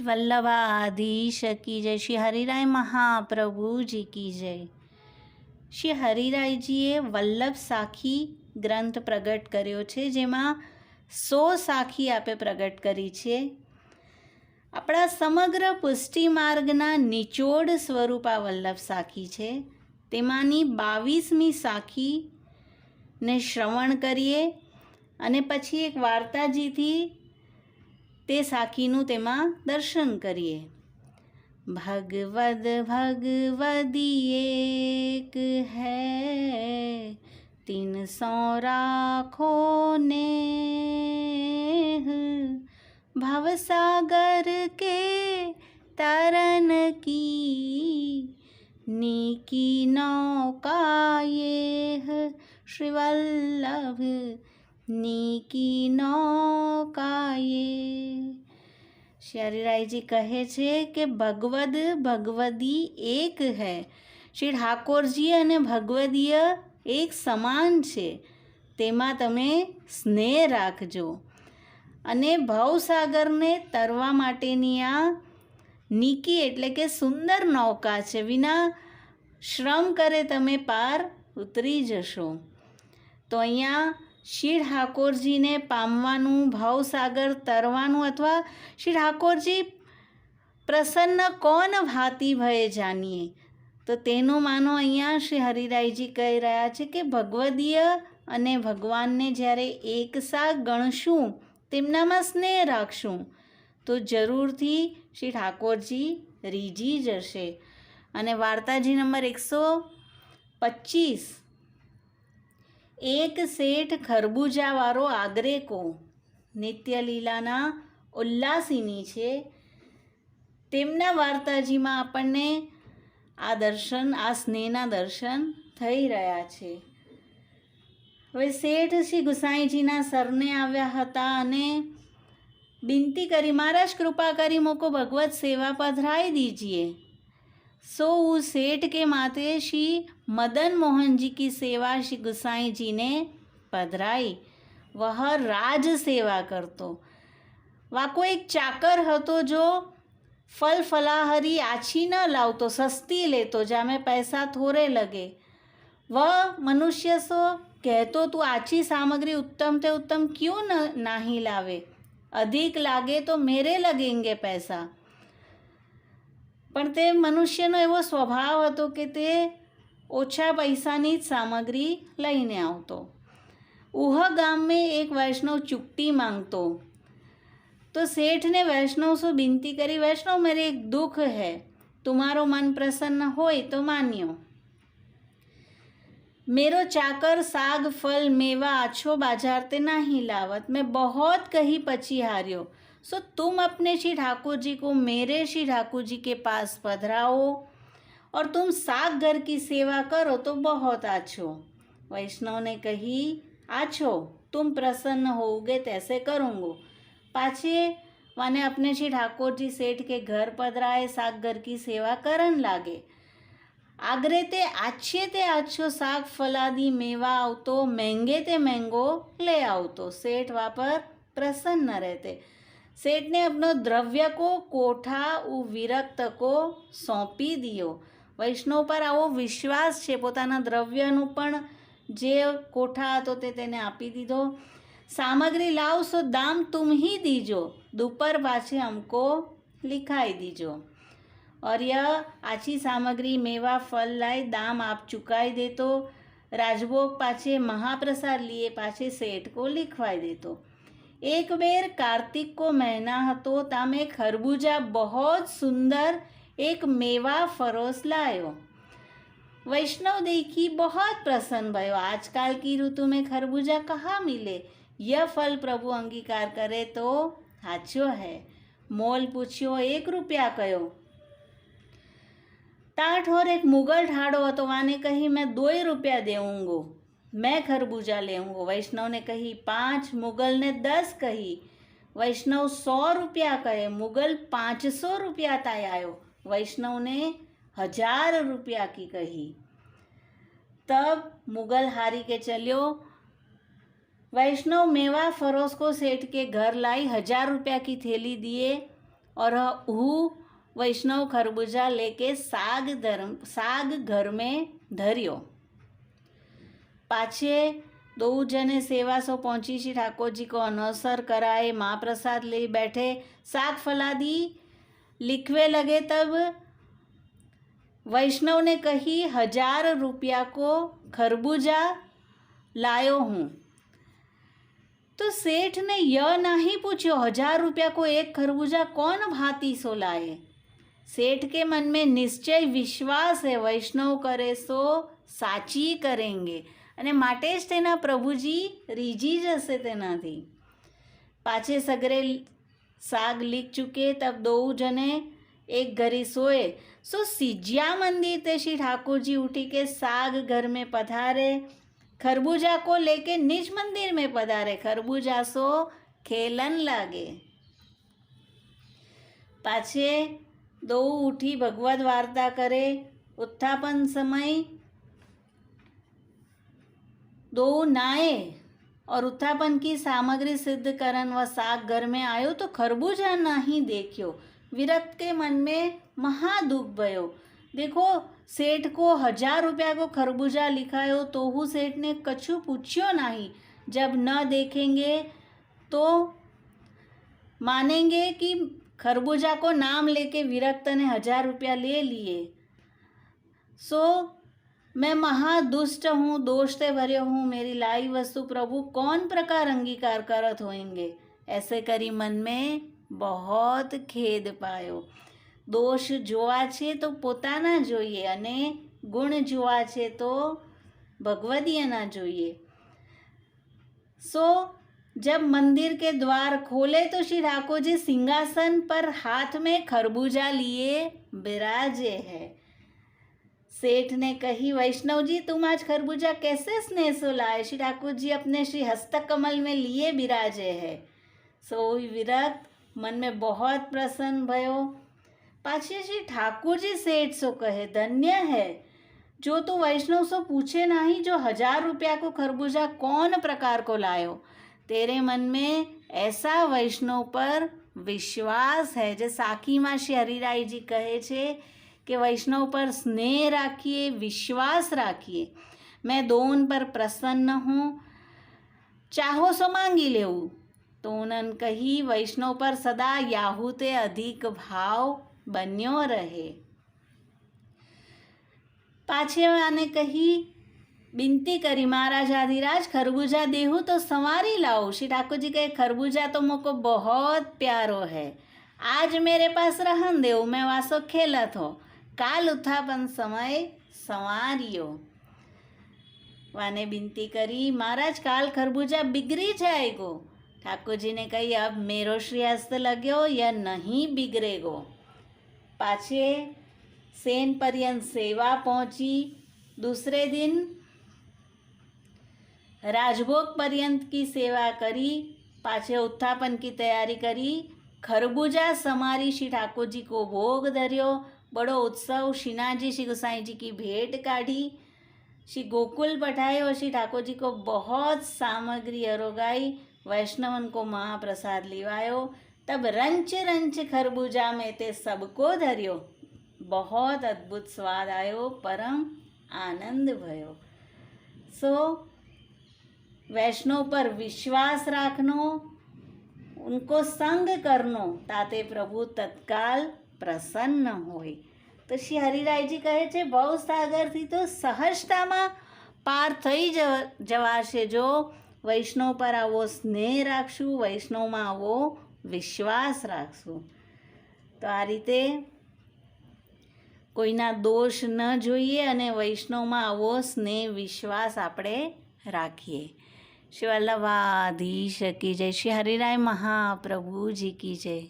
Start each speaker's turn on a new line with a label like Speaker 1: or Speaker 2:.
Speaker 1: વલ્લભાધીશ કી જય. શ્રી હરિરાય મહાપ્રભુજી કી જય. શ્રી હરિરાયજીએ વલ્લભ સાખી ગ્રંથ પ્રગટ કર્યો છે, જેમાં સો સાખી આપે પ્રગટ કરી છે. આપણા સમગ્ર પુષ્ટિ માર્ગના નિચોડ સ્વરૂપ આ વલ્લભ સાખી છે. તેમાંની બાવીસમી સાખીને શ્રવણ કરીએ અને પછી એક વાર્તાજીથી તે સાખીનું તેમાં દર્શન કરીએ ભગવદ ભગવદી એક હૈ તીન સો રાખો ને भवसागर के तरन की नीकी नौका ये है श्री वल्लभ નીકી નૌકાએ શ્રી કહે છે કે ભગવદ ભગવદી એક હૈ. શ્રી ઠાકોરજી અને ભગવદીય એક સમાન છે. તેમાં તમે સ્નેહ રાખજો. અને ભવસાગરને તરવા માટેની આ નીકી એટલે કે સુંદર નૌકા છે. વિના શ્રમ કરે તમે પાર ઉતરી જશો. તો અહીંયા શ્રી ઠાકોરજીને પામવાનું, ભાવસાગર તરવાનું અથવા શ્રી ઠાકોરજી પ્રસન્ન કોણ ભાતી ભયે જાણીએ તો તેનો માનો અહીંયા શ્રી હરિરાયજી કહી રહ્યા છે કે ભગવદીય અને ભગવાનને જ્યારે એકસા ગણશું, તેમનામાં સ્નેહ રાખશું, તો જરૂરથી શ્રી ઠાકોરજી રીજી જશે. અને વાર્તાજી નંબર એકસો પચીસ એક શેઠ ખરબૂજાવાળો આગરે કો નિત્યલીલાના ઉલ્લાસીની છે. તેમના વાર્તાજીમાં આપણને આ દર્શન, આ સ્નેહના દર્શન થઈ રહ્યા છે. હવે શેઠ શ્રી ગુસાઈજીના સરને આવ્યા હતા અને બિનતી કરી, મહારાજ, કૃપા કરી મોકો, ભગવત સેવા પધરાવી દીજીએ. सो उस सेठ के माथे श्री मदन मोहन जी की सेवा श्री गुसाई जी ने पधराई वह राज सेवा करतो વાકો એક ચાકર હતો જો ફલ ફલાહરી આછી ન લાવતો સસ્તી લેતો જામે પૈસા થોરે લગે वह मनुष्य सो कहतो तू आची सामग्री उत्तम ते उत्तम क्यों न नहीं लावे अधिक लागे तो मेरे लगेंगे પૈસા પણ તે મનુષ્યનો એવો સ્વભાવ હતો કે તે ઓછા પૈસાની જ સામગ્રી લઈને આવતો. ઉહ ગામે એક વૈષ્ણવ ચૂકટી માંગતો. તો શેઠને વૈષ્ણવ શું બિનતી કરી? વૈષ્ણવ, મેરે એક દુઃખ હૈ. તુમારો મન પ્રસન્ન હોય તો માન્યો. મેરો ચાકર, સાગ, ફલ, મેવા, આછો બાજાર તે નહીં લાવત. મેં બહુ કહી પછી હાર્યો. सो तुम अपने श्री ठाकुर जी को मेरे श्री ठाकुर जी के पास पधराओ और तुम साग घर की सेवा करो तो बहुत अच्छो वैष्णव ने कही अच्छो तुम प्रसन्न होगे तैसे करूँगो पाछे माने अपने श्री ठाकुर जी सेठ के घर पधराए साग घर की सेवा करन लागे આગરે તે આછે તે આછો શાક ફલાદી મેવા આવતો મહેંગે તે મહેંગો ले આવતો सेठ वापर प्रसन्न रहते सेठ ने अपनो द्रव्य को कोठा उ વિરક્ત કો સોંપી દિયો વૈષ્ણવ પર આવો વિશ્વાસ છે પોતાના દ્રવ્યનું પણ જે કોઠા હતો તે તેને આપી દીધો સામગ્રી લાવશો દામ તુમ ही दीजो दोपहर पाछे हमको लिखाई दीजो और यह आची सामग्री मेवा फल लाए दाम आप चुकाई दे तो राजभोग पाछे महाप्रसाद लिए पाछे सेठ को लिखवाई देतो एक बेर कार्तिक को महीना હતો તામે खरबूजा बहुत सुंदर एक मेवा फरोस लायो वैष्णव देखी बहुत प्रसन्न भयो आजकल की ऋतु में खरबूजा कहाँ मिले यह फल प्रभु अंगीकार करे तो સાચો હે મોલ પૂછ્યો એક રૂપિયા કયો ताठ और एक मुगल ठाड़ो હતો વાને કહી मैं दो ही रुपया देऊंगो मैं खरबूजा लेऊंगो वैष्णव ने कही, पाँच मुगल ने दस कही। वैष्णव सौ रुपया कहे, मुगल पाँच सौ रुपया ताय आयो। वैष्णव ने हज़ार रुपया की कही। तब मुगल हारी के चलियो। वैष्णव मेवा फरोज को सेठ के घर लाई, हज़ार रुपया की थैली दिए और हूँ वैष्णव खरबूजा लेके साग धर्म, साग घर में धरियो। पाछे दो जने सेवा सो पहुंची श्री ठाकुर जी को अनवसर कराए महाप्रसाद ले बैठे साग फलादी लिखवे लगे तब वैष्णव ने कही हजार रुपया को खरबूजा लायो हूँ तो सेठ ने यह नहीं पूछो हजार रुपया को एक खरबूजा कौन भांति सो लाए सेठ के मन में નિશ્ચય વિશ્વાસ હે વૈષ્ણવ કરે સો સાચી કરેંગે અને માટે જ તેના પ્રભુજી રીઝી જશે તેનાથી. પાછે સગરે સાગ લીક ચૂકે, તબ દોઉ જને એક ઘરી સોએ. સો સિજ્યા મંદિર તે શ્રી ઠાકોરજી ઉઠી કે સાગ ઘર મેં પધારે, ખરબૂજા કો લેકે નિજ મંદિર મેં પધારે, ખરબૂજા સો ખેલન લાગે. પાછે દોઉ ઉઠી ભગવદ વાર્તા કરે, ઉત્થાપન સમય दो नाए और उत्थापन की सामग्री सिद्ध करन व साग घर में आयो तो खरबूजा नहीं देखियो। विरक्त के मन में महा दुख भयो देखो, सेठ को हज़ार रुपया को खरबूजा लिखायो तो हूँ सेठ ने कछु पूछ्यो नहीं। जब न देखेंगे तो मानेंगे कि खरबूजा को नाम लेके विरक्त ने हज़ार रुपया ले लिए। सो मैं महादुष्ट हूँ दोष से भरे हूँ मेरी लाई वस्तु प्रभु कौन प्रकार अंगीकार करत होएंगे ऐसे करी मन में बहुत ખેદ પાયો દોષ જોવા છે તો પોતાના જોઈએ અને ગુણ જોવા છે તો ભગવદીયના જોઈએ सो जब मंदिर के द्वार खोले तो श्री ठाकुर जी सिंहासन पर हाथ में खरबूजा लिए विराजे है सेठ ने कही वैष्णव जी तुम आज खरबूजा कैसे स्नेह से लाए श्री ठाकुर जी अपने श्री हस्तकमल में लिए विराजे है सो विरक्त मन में बहुत प्रसन्न भयो पाछे श्री ठाकुर जी सेठ सो कहे धन्य है जो तो वैष्णव सो पूछे नहीं जो हजार रुपया को खरबूजा कौन प्रकार को लायो तेरे मन में ऐसा वैष्णव पर વિશ્વાસ હે જે સાખીમાં શ્રી હરિરાયજી કહે છે कि वैष्णव पर स्नेह राखिए, विश्वास राखिए। मैं दोन पर प्रसन्न हूँ, चाहो सो मांगी ले तो उन्होंने कही, वैष्णव पर सदा याहूते अधिक भाव बन्यो रहे। पाछे आने कही, बिनती करी, महाराज आदिराज, खरबूजा देहू तो संवारी लाओ। श्री ठाकुर जी कहे, खरबूजा तो मुको बहुत प्यारो है। आज मेरे पास रहन देव मैं वासो खेलत हूँ। काल उत्थापन समय संवारियो। वाने बिनती करी, महाराज, काल खरबूजा बिगड़ी जाएगो। ठाकुर जी ने कही, अब मेरो श्री हस्त लग्यो या नहीं बिगड़ेगो पाछे सेन पर्यंत सेवा पहुँची। दूसरे दिन राजभोग पर्यंत की सेवा करी। पाछे उत्थापन की तैयारी करी। खरबूजा समारी श्री ठाकुर जी को भोग धरियो। बड़ो उत्सव शिना जी श्री गोसाई जी की भेंट काढ़ी श्री गोकुल पठाए और श्री ठाकुर जी को बहुत सामग्री अरोगाई वैष्णवन को महाप्रसाद लिवायो। तब रंच रंच खरबूजा में ते सबको धरियो। बहुत अद्भुत स्वाद आयो परम आनंद भयो। सो so, वैष्णव पर विश्वास रखनो उनको संग करनो ताते प्रभु तत्काल પ્રસન્ન હોય. તો શ્રી હરિરાયજી કહે છે ભવસાગરથી તો સહજતામાં પાર થઈ જવાશે જો વૈષ્ણવ પર આવો સ્નેહ રાખશું, વૈષ્ણવમાં આવો વિશ્વાસ રાખશું. તો આ રીતે કોઈના દોષ ન જોઈએ અને વૈષ્ણવમાં આવો સ્નેહ, વિશ્વાસ આપણે રાખીએ. શ્રી વલ્લભાધીશ કી જય. શ્રી હરિરાય મહાપ્રભુજી કી જય.